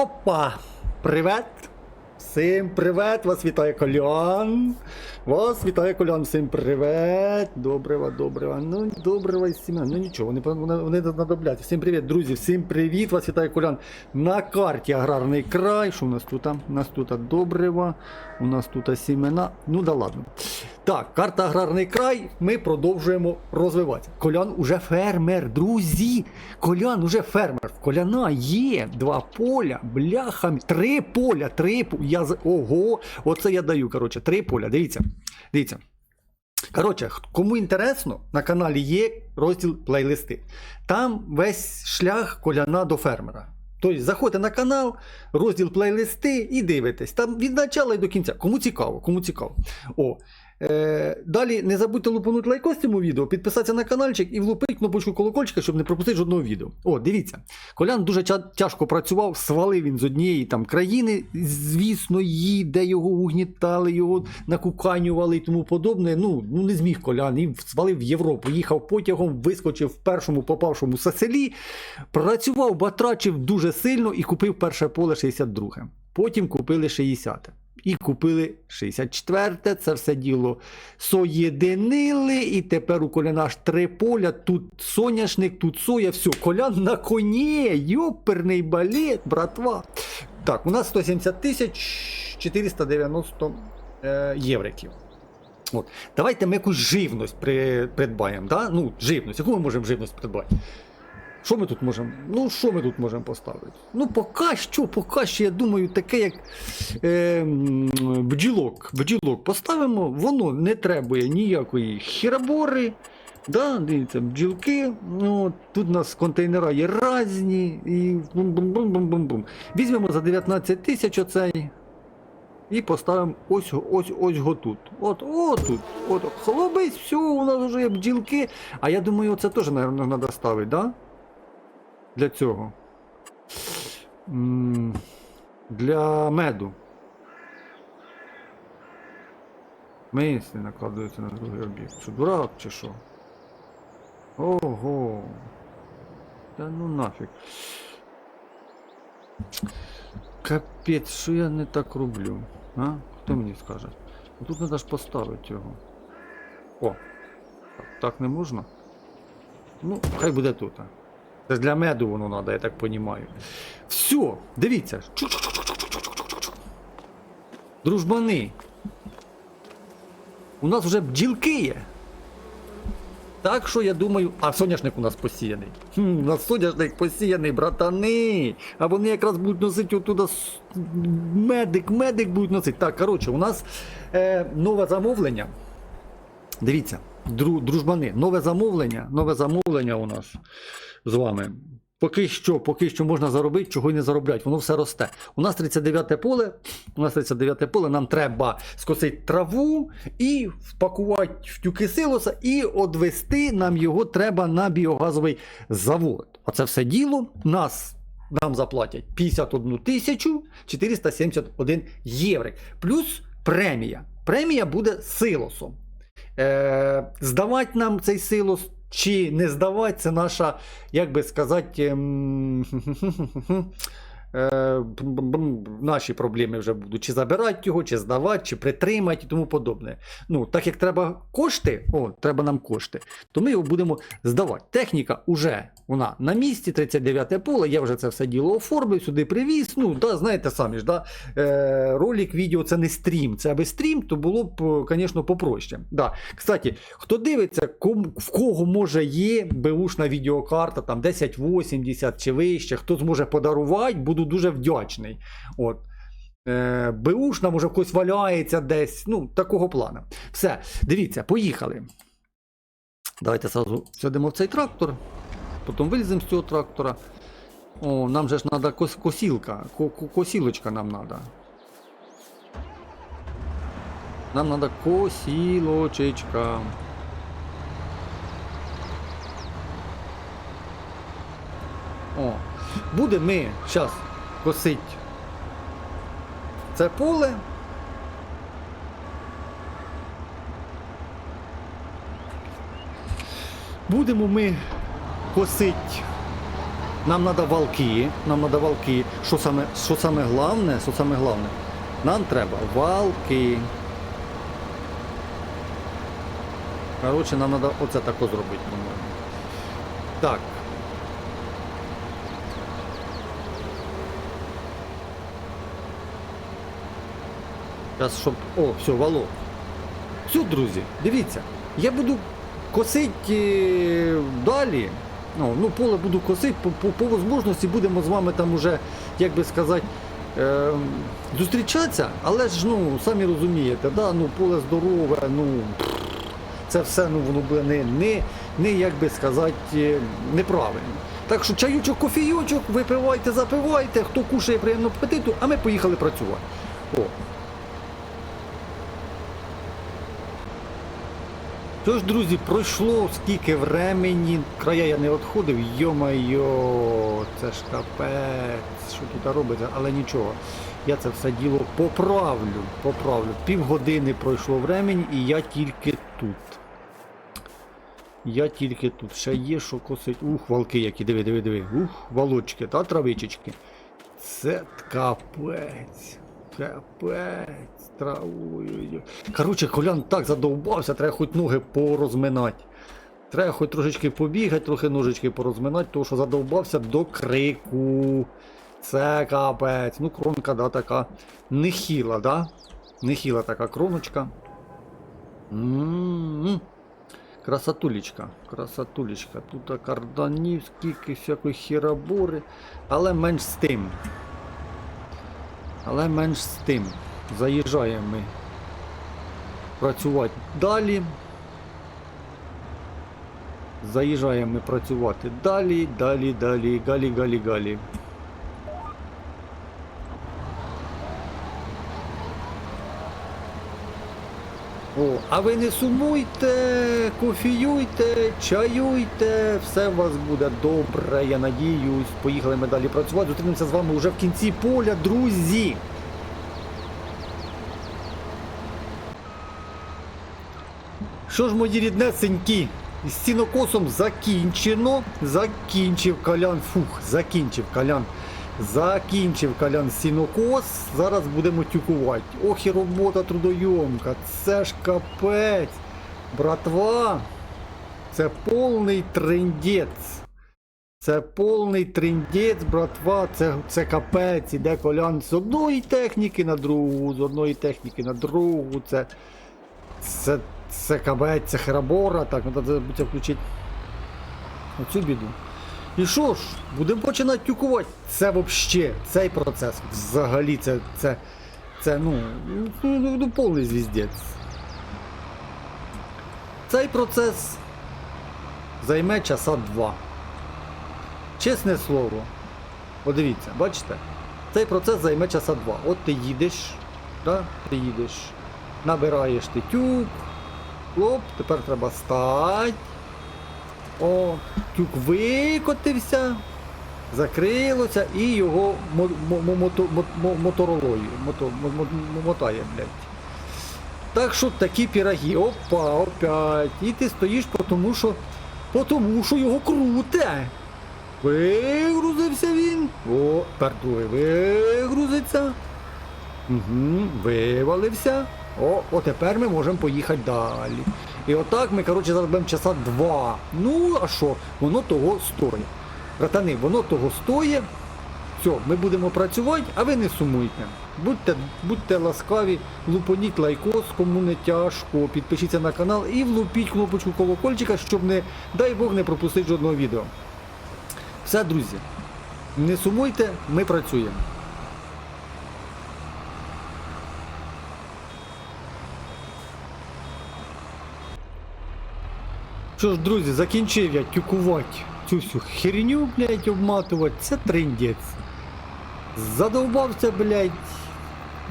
Хопа! Привет! Всім привет! Вас вітає Колян! Вас вітає Колян, всім привет! Доброго, доброго. Ну, доброго і сім'я. Ну нічого, вони, вони, вони. Всім привіт, друзі, всім привіт! Вас вітає Колян на карті Аграрний край. Що у нас тут? У нас тут добрива, у нас тут сімена. Ну да ладно. Так, карта Аграрний край. Ми продовжуємо розвиватися. Колян уже фермер, друзі. Колян уже фермер. Коляна є два поля, бляха, три поля, три поля. Я з- ого, оце я даю. Коротше, три поля. Дивіться. Дивіться. Коротше, кому інтересно, на каналі є розділ плейлисти. Там весь шлях коляна до фермера. Тобто заходьте на канал, розділ плейлисти і дивитесь. Там від начала і до кінця. Кому цікаво, кому цікаво. О, е, далі не забудьте лупанути лайкос цьому відео, підписатися на каналчик і влупити кнопочку колокольчика, щоб не пропустити жодного відео. О, дивіться. Колян дуже тяжко працював, свалив він з однієї там країни, звісно, її, де його угнітали, його накуканювали і тому подобне. Ну, ну не зміг Колян і свалив в Європу. Їхав потягом, вискочив в першому попавшому селі, працював, батрачив дуже сильно і купив перше поле 62. Потім купили 60. І купили 64-те, це все діло соєдинили, і тепер у коляна аж три поля, тут соняшник, тут соя, все, колян на коні, йоперний балет, братва. Так, у нас 170 тисяч 490 е, євриків. От. Давайте ми якусь живність при, придбаємо. Да? Ну, живність. Яку ми можемо живність придбати? Що ми тут можемо? Ну, що ми тут можемо поставити? Ну, поки що, поки що, я думаю, таке, як е, бджілок. Бджілок поставимо, воно не требує ніякої хірабори. Да, дивіться, бджілки. Ну, тут у нас контейнера є різні. І бум-бум-бум-бум-бум. Візьмемо за 19 тисяч оцей. І поставимо ось, ось, ось го. От, от тут. От, хлобись, все, у нас вже є бджілки. А я думаю, це теж, мабуть, треба ставити, да? Для цього. Для меду. Мислі накладуються на другий об'єкт. Що дурак чи що? Ого. Та ну нафіг. Капець, що я не так роблю? А? Хто мені скаже? Ну, Тут треба ж поставити його. О! Так, так не можна? Ну, хай буде тут. Це ж для меду воно треба, я так розумію. Все, дивіться. Дружбани. У нас вже бджілки є. Так що я думаю, а соняшник у нас посіяний. Хм, у нас соняшник посіяний, братани. А вони якраз будуть носити отуда медик, медик будуть носити. Так, коротше, у нас е, нове замовлення. Дивіться, дружбани, нове замовлення, нове замовлення у нас з вами. Поки що, поки що можна заробити, чого й не заробляють, воно все росте. У нас 39 поле, у нас 39 поле, нам треба скосити траву і впакувати в тюки силоса, і одвести нам його треба на біогазовий завод. Оце все діло нас. Нам заплатять 51 тисячу 471 євро. Плюс премія. Премія буде силосом. Е, здавати нам цей силос чи не здавати, це наша, як би сказати, ем, е, наші проблеми вже будуть. Чи забирати його, чи здавати, чи притримати і тому подобне. Ну, так як треба кошти, о, треба нам кошти, то ми його будемо здавати. Техніка вже вона на місці, 39 поле, я вже це все діло оформив, сюди привіз. Ну, да, знаєте самі ж, да, е, ролик, відео це не стрім. Це аби стрім, то було б, звісно, попроще. Да. Кстати, хто дивиться, ком, в кого може є беушна відеокарта, там 1080 чи вище, хто зможе подарувати, буду дуже вдячний. От. Е, беушна, може, в когось валяється десь. Ну, такого плану. Все, дивіться, поїхали. Давайте сразу сядемо в цей трактор, потім виліземо з цього трактора. О, нам же ж треба кос косілка, ко ко косілочка нам треба. Нам треба косілочечка. О, будемо ми зараз косити це поле. Будемо ми косити Нам треба валки, нам треба валки. Що саме, що саме головне, що саме головне? Нам треба валки. Коротше, нам треба оце тако зробити, по-моєму. Так. Зараз, щоб. О, все, вало. Все, друзі, дивіться. Я буду косити е, далі. Ну, ну, поле буду косити, по, по, по можливості будемо з вами там уже, як би сказати, е, зустрічатися, але ж ну, самі розумієте, да, ну, поле здорове, ну. Це все ну, воно буде не, не, не як би сказати, е, неправильно. Так що чайочок, кофійочок, випивайте, запивайте, хто кушає приємного апетиту, а ми поїхали працювати. О. Тож, друзі, пройшло скільки времені, края я не відходив, йо-майо, це ж капець, що тут робиться, але нічого. Я це все діло поправлю, поправлю. Півгодини пройшло времені і я тільки тут. Я тільки тут. Ще є що косить. Ух, валки які, диви, диви, диви. Ух, валочки та травичечки. Це капець. Капець. Травою. Коротше, колян так задовбався, треба хоч ноги порозминати. Треба хоч трошечки побігати, трохи ножички порозминати, тому що задовбався до крику. Це капець. Ну, кронка, да, така нехіла, да? Нехіла така кроночка. М-м-м. Красотулечка, красотулечка. Тут карданів, скільки всякої хірабори, але менш з тим. Але менш з тим. Заїжджаємо працювати далі. Заїжджаємо працювати далі, далі, далі, галі, галі, галі. О, а ви не сумуйте, кофіюйте, чаюйте, все у вас буде добре, я надіюсь. Поїхали ми далі працювати. Зустрінемося з вами вже в кінці поля, друзі. Що ж, мої ріднесенькі, з сінокосом закінчено. Закінчив калян. Фух, закінчив калян. Закінчив калян сінокос. Зараз будемо тюкувати. Ох і робота трудойомка. Це ж капець. Братва. Це повний трендець. Це повний трендець, братва. Це, це капець. Іде колян з одної техніки на другу, з одної техніки на другу. Це. Це, це кабець, це так, ну треба буде включити оцю біду. І що ж, будемо починати тюкувати. Це взагалі, цей процес взагалі це, це, це ну, ну, ну, ну повний звіздець. Цей процес займе часа два. Чесне слово. Подивіться, бачите? Цей процес займе часа два. От ти їдеш, да? ти їдеш, набираєш ти тюк, хлоп, тепер треба стати. О, тюк викотився, закрилося і його мо- мо- мо- мото- мо- мо- моторолою мото- мо- мо- мо- мотає, блядь. Так що такі піроги, опа, опять. І ти стоїш, тому що, тому що його круте. Вигрузився він. О, другий вигрузиться. Угу, вивалився. О, о, тепер ми можемо поїхати далі. І отак ми, коротше, зараз будемо часа два. Ну, а що? Воно того стоїть. Братани, воно того стоїть. Все, ми будемо працювати, а ви не сумуйте. Будьте, будьте ласкаві, лупоніть лайкос, кому не тяжко, підпишіться на канал і влупіть кнопочку колокольчика, щоб не, дай Бог, не пропустити жодного відео. Все, друзі, не сумуйте, ми працюємо. Що ж, друзі, закінчив я тюкувати цю всю херню, блядь, обматувати. Це трендець. Задовбався, блядь.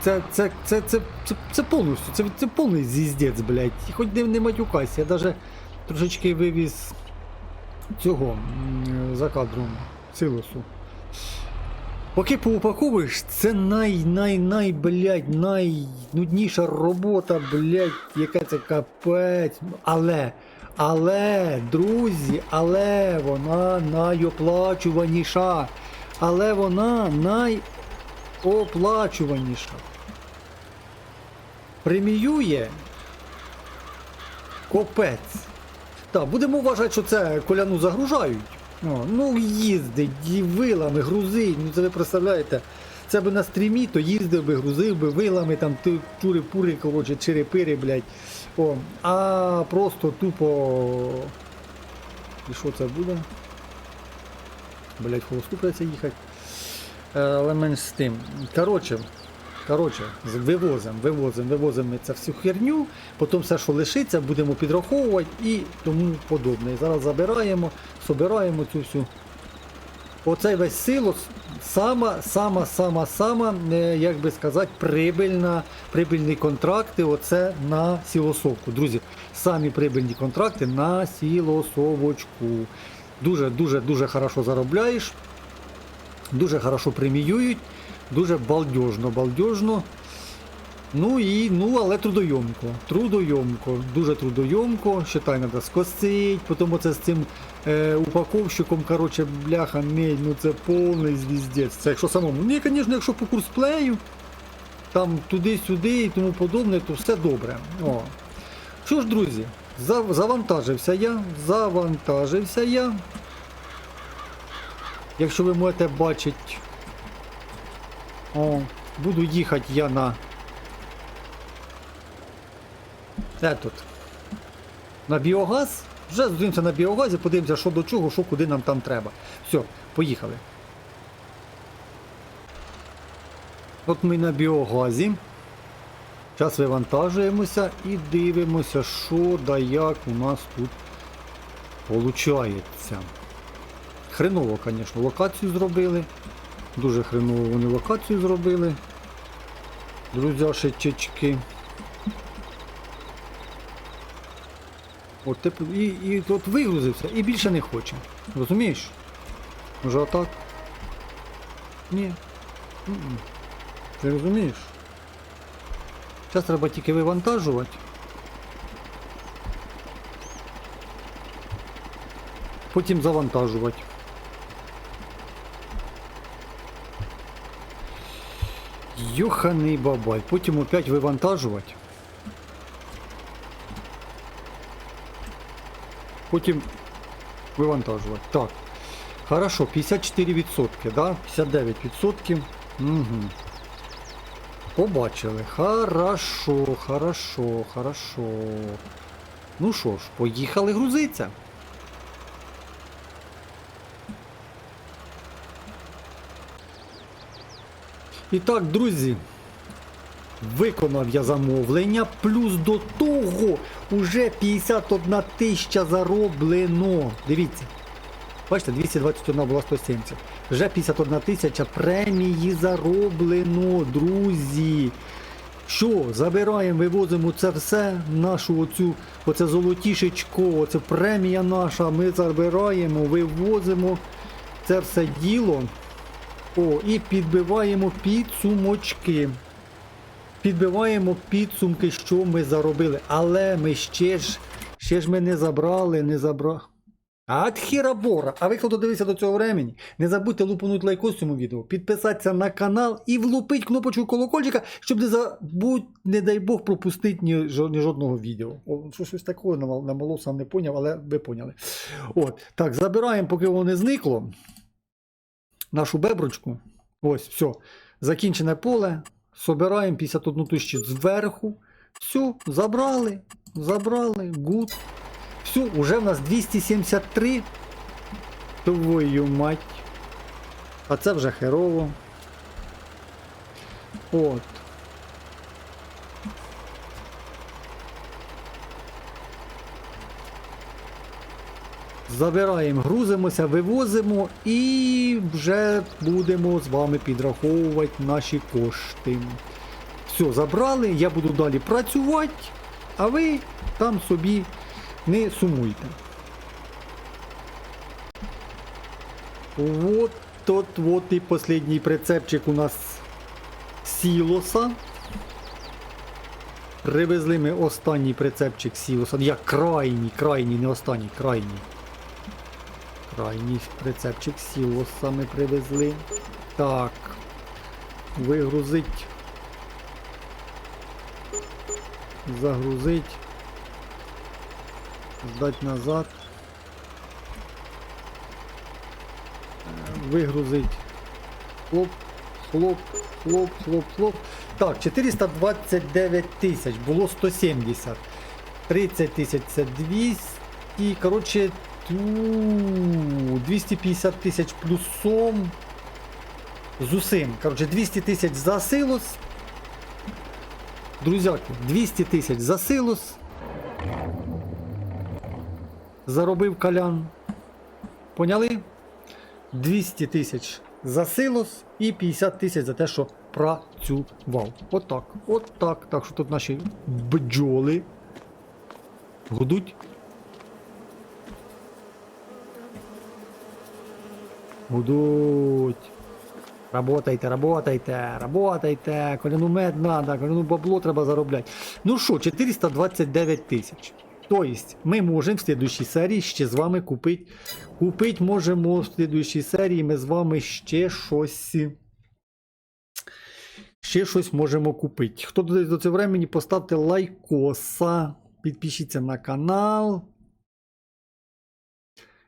Це, це, це, це, це, це повністю, це, це повний зіздець, блядь. Хоч не, не матюкайся, я даже трошечки вивіз цього за кадром силосу. Поки поупаковуєш, це най-най-най, блядь, найнудніша робота, блядь, яка це капець. Але, Але, друзі, але вона найоплачуваніша. Але вона найоплачуваніша. Преміює копець. Так, будемо вважати, що це коляну загружають. О, ну, їздить, і вилами, грузить. Ну це ви представляєте. Це би на стрімі, то їздив би, грузив би вилами, там ти чури-пури, коротше, черепири, блядь. О, а просто тупо. І що це буде? Блять, холосту придеться їхати. Е, Але менш з тим. Коротше, коротше, вивозимо, вивозимо, вивозимо це всю херню, потім все, що лишиться, будемо підраховувати і тому подобне. І зараз забираємо, собираємо цю всю. Оцей весь силос сама, сама, сама, сама, е, як би сказати, прибильна, прибильні контракти. Оце на сілосовку. Друзі, самі прибильні контракти на сілосовочку. Дуже, дуже, дуже хорошо заробляєш, дуже хорошо преміюють, дуже балдежно, балдежно. Ну і ну, але трудойомко. Трудойомко, дуже трудойомко. Считай, треба скосить, потім оце з цим е, упаковщиком, короче, бляха, медь, ну це повний звіздець. Це якщо самому. Ну, і, звісно, якщо по курсплею, там туди-сюди і тому подобне, то все добре. О. Що ж, друзі, за- завантажився я, завантажився я. Якщо ви можете бачити, о, буду їхати я на Етот. На біогаз. Вже зустрінемося на біогазі, подивимося, що до чого, що куди нам там треба. Все, поїхали. От ми на біогазі. Зараз вивантажуємося і дивимося, що да як у нас тут получається. Хреново, звісно, локацію зробили. Дуже хреново вони локацію зробили. Друзяшечки. От типу, і, і от вигрузився і більше не хоче. Розумієш? Може отак? Ні. М-м. Ти розумієш? Зараз треба тільки вивантажувати. Потім завантажувати. Йоханий бабай. Потім опять вивантажувати. Потім вивантажувати. Так. Хорошо, 54%, да? 59%. Угу. Побачили. Хорошо, хорошо, хорошо. Ну що ж, поїхали грузиться. І так, друзі, Виконав я замовлення, плюс до того уже 51 тисяча зароблено. Дивіться. Бачите, 221 була 170. Вже 51 тисяча премії зароблено, друзі. Що, забираємо, вивозимо це все, нашу оцю, оце золотішечко, оце премія наша, ми забираємо, вивозимо це все діло. О, і підбиваємо підсумочки підбиваємо підсумки, що ми заробили. Але ми ще ж ще ж ми не забрали, не забрали. А хірабора! А ви хто додивився до цього времени? Не забудьте лупануть лайкос цьому відео, підписатися на канал і влупить кнопочку колокольчика, щоб не забудь, не дай Бог, пропустити ні, жодного відео. О, що щось такого намал- намалов, сам не поняв, але ви поняли. От, так, забираємо, поки воно не зникло. Нашу беброчку. Ось, все. Закінчене поле. Собираємо 51 тисячу зверху. Все, забрали, забрали, гуд. Все, уже в нас 273. Твою мать. А це вже херово. От. Забираємо, грузимося, вивозимо і вже будемо з вами підраховувати наші кошти. Все, забрали, я буду далі працювати, а ви там собі не сумуйте. Вот тот вот і последній прицепчик у нас сілоса. Привезли ми останній прицепчик сілоса. Я крайній, крайній, не останній, крайній. Крайній прицепчик сілоса ми привезли. Так. Вигрузить. Загрузить. Здать назад. Вигрузить. Хлоп, хлоп, хлоп, хлоп, хлоп. Так, 429 тисяч, було 170. 30 тисяч це 200. Коротше, ту, 250 тисяч плюсом. З усім. Коротше, 200 тисяч за силос. Друзяки, 200 тисяч за силос. Заробив калян. Поняли? 200 тисяч за силос і 50 тисяч за те, що працював. Отак. Отак. Так що тут наші бджоли гудуть. Гудуть. Работайте, работайте, работайте. Коляну мед надо, коляну бабло треба заробляти. Ну що, 429 тисяч. Тобто, ми можемо в слідуючій серії ще з вами купити. Купити можемо в слідуючій серії ми з вами ще щось. Ще щось можемо купити. Хто додає до цього времени, поставте лайкоса, підпишіться на канал.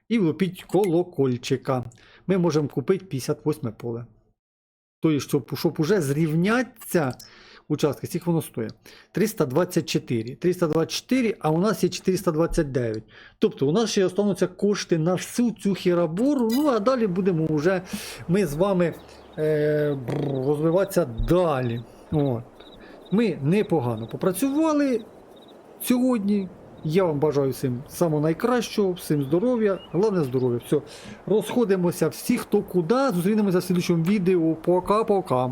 І влупіть колокольчика. Ми можемо купити 58 поле. Тобто, щоб, щоб уже зрівняться участки, скільки воно стоїть? 324. 324, а у нас є 429. Тобто у нас ще остануться кошти на всю цю хірабору. Ну а далі будемо вже ми з вами е, розвиватися далі. От. Ми непогано попрацювали сьогодні. Я вам бажаю всім самого найкращого, всім здоров'я, головне здоров'я. Все. Розходимося всі, хто куди. Зустрінемося в слідчому відео. Пока-пока.